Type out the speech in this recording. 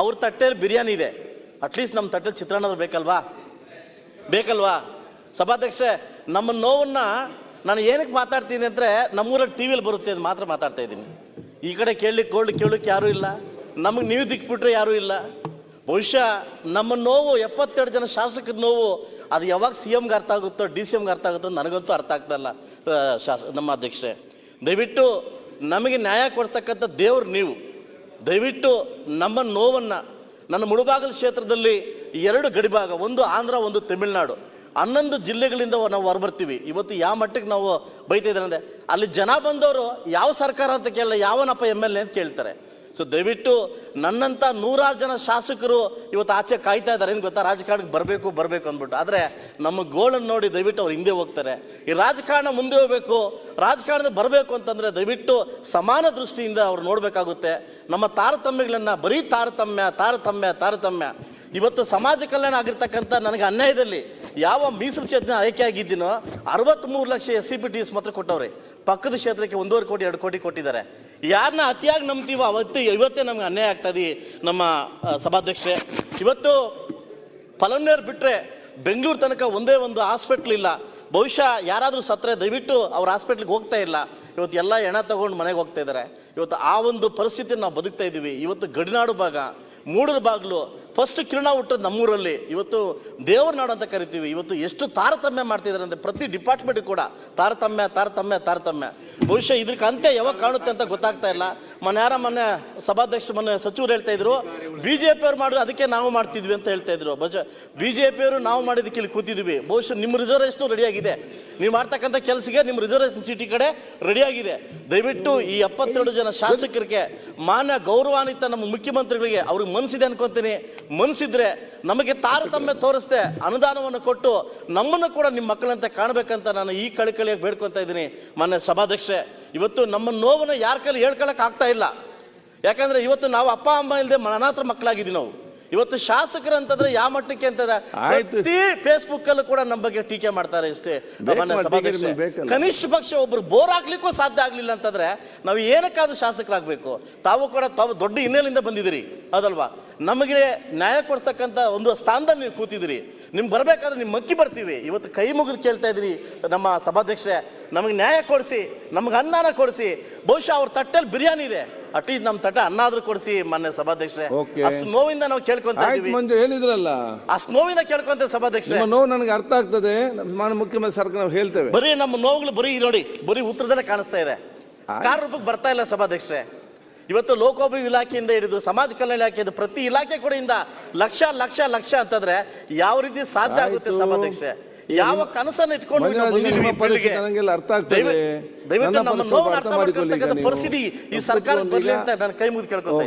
ಅವ್ರ ತಟ್ಟೆಲಿ ಬಿರಿಯಾನಿ ಇದೆ. ಅಟ್ಲೀಸ್ಟ್ ನಮ್ಮ ತಟ್ಟೆಲಿ ಚಿತ್ರಾನ್ನ ಬೇಕಲ್ವಾ? ಬೇಕಲ್ವಾ? ಸಭಾಧ್ಯಕ್ಷೆ ನಮ್ಮ ನೋವನ್ನ ನಾನು ಏನಕ್ಕೆ ಮಾತಾಡ್ತೀನಿ ಅಂದರೆ ನಮ್ಮೂರಲ್ಲಿ ಟಿ ವಿಯಲ್ಲಿ ಬರುತ್ತೆ ಅದು ಮಾತ್ರ ಮಾತಾಡ್ತಾ ಇದ್ದೀನಿ. ಈ ಕಡೆ ಕೇಳಲಿಕ್ಕೆ ಗೋಲ್ಡ್ ಕೇಳಲಿಕ್ಕೆ ಯಾರೂ ಇಲ್ಲ. ನಮಗೆ ನೀವು ದಿಕ್ಬಿಟ್ರೆ ಯಾರೂ ಇಲ್ಲ. ಬಹುಶಃ ನಮ್ಮ ನೋವು, ಎಪ್ಪತ್ತೆರಡು ಜನ ಶಾಸಕರ ನೋವು, ಅದು ಯಾವಾಗ ಸಿ ಎಮ್ಗೆ ಅರ್ಥ ಆಗುತ್ತೋ, ಡಿ ಸಿ ಎಮ್ಗೆ ಅರ್ಥ ಆಗುತ್ತೋ ನನಗಂತೂ ಅರ್ಥ ಆಗ್ತಾ ಶಾಸ, ನಮ್ಮ ಅಧ್ಯಕ್ಷರೇ. ದಯವಿಟ್ಟು ನಮಗೆ ನ್ಯಾಯ ಕೊಡ್ತಕ್ಕಂಥ ದೇವ್ರು ನೀವು. ದಯವಿಟ್ಟು ನಮ್ಮ ನೋವನ್ನು, ನನ್ನ ಮುಳುಬಾಗಲ ಕ್ಷೇತ್ರದಲ್ಲಿ ಎರಡು ಗಡಿಭಾಗ, ಒಂದು ಆಂಧ್ರ, ಒಂದು ತಮಿಳುನಾಡು. ಹನ್ನೊಂದು ಜಿಲ್ಲೆಗಳಿಂದ ನಾವು ಹೊರಬರ್ತೀವಿ. ಇವತ್ತು ಯಾವ ಮಟ್ಟಕ್ಕೆ ನಾವು ಬೈತಾ ಅಂದರೆ, ಅಲ್ಲಿ ಜನ ಬಂದವರು ಯಾವ ಸರ್ಕಾರ ಅಂತ ಕೇಳಲ್ಲ, ಯಾವನಪ್ಪ ಎಂ ಎಲ್ ಎ ಅಂತ ಕೇಳ್ತಾರೆ. ಸೊ ದಯವಿಟ್ಟು ನನ್ನಂಥ ನೂರಾರು ಜನ ಶಾಸಕರು ಇವತ್ತು ಆಚೆ ಕಾಯ್ತಾ ಇದ್ದಾರೆ. ಏನು ಗೊತ್ತಾ? ರಾಜಕಾರಣಕ್ಕೆ ಬರಬೇಕು ಬರಬೇಕು ಅಂದ್ಬಿಟ್ಟು. ಆದರೆ ನಮ್ಮ ಗೋಳನ್ನು ನೋಡಿ ದಯವಿಟ್ಟು ಅವ್ರು ಹಿಂದೆ ಹೋಗ್ತಾರೆ. ಈ ರಾಜಕಾರಣ ಮುಂದೆ ಹೋಗಬೇಕು, ರಾಜಕಾರಣದ ಬರಬೇಕು ಅಂತಂದರೆ ದಯವಿಟ್ಟು ಸಮಾನ ದೃಷ್ಟಿಯಿಂದ ಅವ್ರು ನೋಡಬೇಕಾಗುತ್ತೆ. ನಮ್ಮ ತಾರತಮ್ಯಗಳನ್ನು ಬರೀ ತಾರತಮ್ಯ ತಾರತಮ್ಯ ತಾರತಮ್ಯ. ಇವತ್ತು ಸಮಾಜ ಕಲ್ಯಾಣ ಆಗಿರ್ತಕ್ಕಂಥ ನನಗೆ ಅನ್ಯಾಯದಲ್ಲಿ ಯಾವ ಮೀಸಲು ಕ್ಷೇತ್ರ ಆಯ್ಕೆ ಆಗಿದ್ದೀನೋ ಅರವತ್ತ್ಮೂರು lakh S C P T S ಮಾತ್ರ ಕೊಟ್ಟವ್ರೆ. ಪಕ್ಕದ ಕ್ಷೇತ್ರಕ್ಕೆ ಒಂದೂವರೆ ಕೋಟಿ, ಎರಡು ಕೋಟಿ ಕೊಟ್ಟಿದ್ದಾರೆ. ಯಾರನ್ನ ಅತಿಯಾಗಿ ನಂಬ್ತೀವೋ ಅವತ್ತು ಇವತ್ತೇ ನಮ್ಗೆ ಅನ್ಯಾಯ ಆಗ್ತದೆ ನಮ್ಮ ಸಭಾಧ್ಯಕ್ಷೆ ಇವತ್ತು ಫಲನ್ನೇರ್ ಬಿಟ್ಟರೆ ಬೆಂಗಳೂರು ತನಕ ಒಂದೇ ಒಂದು ಹಾಸ್ಪಿಟ್ಲ್ ಇಲ್ಲ. ಬಹುಶಃ ಯಾರಾದರೂ ಸತ್ತರೆ, ದಯವಿಟ್ಟು ಅವ್ರ ಹಾಸ್ಪಿಟ್ಲಿಗೆ ಹೋಗ್ತಾ ಇಲ್ಲ. ಇವತ್ತು ಎಲ್ಲ ಹೆಣ ತಗೊಂಡು ಮನೆಗೆ ಹೋಗ್ತಾ ಇದ್ದಾರೆ. ಇವತ್ತು ಆ ಒಂದು ಪರಿಸ್ಥಿತಿ ನಾವು ಬದುಕ್ತಾ ಇದ್ದೀವಿ ಇವತ್ತು ಗಡಿನಾಡು ಭಾಗ ಮೂಡರ ಬಾಗಿಲು ಫಸ್ಟ್ ಕಿರಣ ಹುಟ್ಟೋದು ನಮ್ಮೂರಲ್ಲಿ. ಇವತ್ತು ದೇವರ ನಾಡು ಅಂತ ಕರಿತೀವಿ. ಇವತ್ತು ಎಷ್ಟು ತಾರತಮ್ಯ ಮಾಡ್ತಿದ್ದಾರೆ ಅಂದರೆ ಪ್ರತಿ ಡಿಪಾರ್ಟ್ಮೆಂಟ್ ಕೂಡ ತಾರತಮ್ಯ ತಾರತಮ್ಯ ತಾರತಮ್ಯ. ಬಹುಶಃ ಇದಕ್ಕೆ ಅಂತ್ಯ ಯಾವಾಗ ಕಾಣುತ್ತೆ ಅಂತ ಗೊತ್ತಾಗ್ತಾ ಇಲ್ಲ. ಮೊನ್ನೆ ಯಾರ ಮೊನ್ನೆ ಸಭಾಧ್ಯಕ್ಷ ಮೊನ್ನೆ ಸಚಿವರು ಹೇಳ್ತಾ ಇದ್ರು ಬಿ ಜೆ ಪಿಯವ್ರು ಮಾಡಿದ್ರು ಅದಕ್ಕೆ ನಾವು ಮಾಡ್ತಿದ್ವಿ ಅಂತ ಹೇಳ್ತಾ ಇದ್ರು. ಬಜ ಬಿ ಜೆ ಪಿಯವರು ನಾವು ಮಾಡಿದ್ದಕ್ಕೆ ಇಲ್ಲಿ ಕೂತಿದ್ವಿ. ಬಹುಶಃ ನಿಮ್ಮ ರಿಸರ್ವೇಷನ್ ರೆಡಿಯಾಗಿದೆ ನೀವು ಮಾಡ್ತಕ್ಕಂಥ ಕೆಲಸಕ್ಕೆ ನಿಮ್ಮ ರಿಸರ್ವೇಷನ್ ಸಿಟಿ ಕಡೆ ರೆಡಿಯಾಗಿದೆ ದಯವಿಟ್ಟು ಈ ಎಪ್ಪತ್ತೆರಡು ಜನ ಶಾಸಕರಿಗೆ ಮಾನ್ಯ ಗೌರವಾನ್ವಿತ ನಮ್ಮ ಮುಖ್ಯಮಂತ್ರಿಗಳಿಗೆ ಅವ್ರಿಗೆ ಮನಸ್ಸಿದೆ ಅನ್ಕೊಂತೀನಿ. ಮನಸ್ಸಿದ್ರೆ ನಮಗೆ ತಾರತಮ್ಯ ತೋರಿಸ್ದೆ ಅನುದಾನವನ್ನು ಕೊಟ್ಟು ನಮ್ಮನ್ನು ಕೂಡ ನಿಮ್ಮ ಮಕ್ಕಳಂತೆ ಕಾಣಬೇಕಂತ ನಾನು ಈ ಕಳಿಕಳಿಯಾಗಿ ಬೇಡ್ಕೊತಾ ಇದ್ದೀನಿ. ಮೊನ್ನೆ ಸಭಾಧ್ಯಕ್ಷೆ ಇವತ್ತು ನಮ್ಮ ನೋವನ್ನು ಯಾರ ಕೈಲಿ ಹೇಳ್ಕೊಳಕ್ ಆಗ್ತಾ ಇಲ್ಲ. ಯಾಕಂದ್ರೆ ಇವತ್ತು ನಾವು ಅಪ್ಪ ಅಮ್ಮ ಇಲ್ಲದೆ ಅನಾಥ ಮಕ್ಕಳಾಗಿದ್ದೀವಿ ನಾವು. ಇವತ್ತು ಶಾಸಕರು ಅಂತಂದ್ರೆ ಯಾವ ಮಟ್ಟಕ್ಕೆ ಅಂತಂದ್ರೆ ಪ್ರತಿ ಫೇಸ್ಬುಕ್ ಅಲ್ಲೂ ಕೂಡ ನಮ್ಮ ಬಗ್ಗೆ ಟೀಕೆ ಮಾಡ್ತಾರೆ ಇಷ್ಟೇ. ಕನಿಷ್ಠ ಪಕ್ಷ ಒಬ್ರು ಬೋರ್ ಹಾಕ್ಲಿಕ್ಕೂ ಸಾಧ್ಯ ಆಗ್ಲಿಲ್ಲ ಅಂತಂದ್ರೆ ನಾವು ಏನಕ್ಕಾದ್ರೂ ಶಾಸಕರಾಗಬೇಕು. ತಾವು ಕೂಡ ತಾವು ದೊಡ್ಡ ಹಿನ್ನೆಲೆಯಿಂದ ಬಂದಿದ್ದೀರಿ. ಅದಲ್ವಾ ನಮಗೆ ನ್ಯಾಯ ಕೊಡ್ತಕ್ಕಂಥ ಒಂದು ಸ್ಥಾನದಲ್ಲಿ ನೀವು ಕೂತಿದ್ದೀರಿ. ನಿಮ್ಗೆ ಬರಬೇಕಾದ್ರೆ ನಿಮ್ಮ ಮಕ್ಕಿ ಬರ್ತೀವಿ. ಇವತ್ತು ಕೈ ಮುಗಿದು ಕೇಳ್ತಾ ಇದ್ದೀರಿ ನಮ್ಮ ಸಭಾಧ್ಯಕ್ಷರೇ. ನಮಗೆ ನ್ಯಾಯ ಕೊಡಿಸಿ ನಮ್ಗೆ ಅನ್ನಾನ ಕೊಡಿಸಿ. ಬಹುಶಃ ಅವ್ರ ತಟ್ಟೆಲಿ ಬಿರಿಯಾನಿ ಇದೆ. ಅಟ್ಲೀಸ್ಟ್ ನಮ್ಮ ತಟ್ಟೆ ಅನ್ನ ಆದ್ರೂ ಕೊಡಿಸಿ ಮಾನ್ಯ ಸಭಾಧ್ಯಕ್ಷರೇ. ಅಷ್ಟು ನೋವಿಂದ ನಾವು ಕೇಳ್ಕೊಂತ ಮಂಜು ಹೇಳಿದ್ರಲ್ಲ? ಅಷ್ಟು ನೋವಿಂದ ಕೇಳ್ಕೊಂತ ಸಭಾಧ್ಯಕ್ಷರೇ. ನೋವು ನನಗೆ ಅರ್ಥ ಆಗ್ತದೆ. ಮಾನ್ಯ ಮುಖ್ಯಮಂತ್ರಿ ಸರ್ಕಾರ ನಾವು ಹೇಳ್ತೇವೆ. ಬರೀ ನಮ್ಮ ನೋವುಗಳು ಬರೀ ನೋಡಿ ಬರೀ ಉತ್ತರದಲ್ಲೇ ಕಾಣಿಸ್ತಾ ಇದೆ. ಕಾರ್ ರೂಪಕ್ಕೆ ಬರ್ತಾ ಇಲ್ಲ ಸಭಾಧ್ಯಕ್ಷರೇ. ಇವತ್ತು ಲೋಕೋಪಯೋಗಿ ಇಲಾಖೆಯಿಂದ ಹಿಡಿದು ಸಮಾಜ ಕಲ್ಯಾಣ ಇಲಾಖೆಯಿಂದ ಪ್ರತಿ ಇಲಾಖೆ ಕಡೆಯಿಂದ ಲಕ್ಷ ಲಕ್ಷ ಲಕ್ಷ ಅಂತಂದ್ರೆ ಯಾವ ರೀತಿ ಸಾಧ್ಯ ಆಗುತ್ತೆ. ಸಭಾಧ್ಯಕ್ಷೆ ಯಾವ ಕನಸನ್ನು ಇಟ್ಕೊಂಡು ಅರ್ಥ ಆಗ್ತದೆ. ದಯವಿಟ್ಟು- ದಯವಿಟ್ಟು ನನ್ನ ನಮ್ಮ ಪರಿಸ್ಥಿತಿ ನೋವನ್ನು ಅರ್ಥ ಅರ್ಥ ಮಾಡಿಕೊಳ್ಳಿ ಮಾಡ್ಕೊಳ್ತಕ್ಕಂಥ ಪರಿಸ್ಥಿತಿ ಈ ಸರ್ಕಾರ ಬರಲಿ ಅಂತ ನಾನು ಕೈ ಮುಗಿದು ಕೇಳ್ಕೊತಾ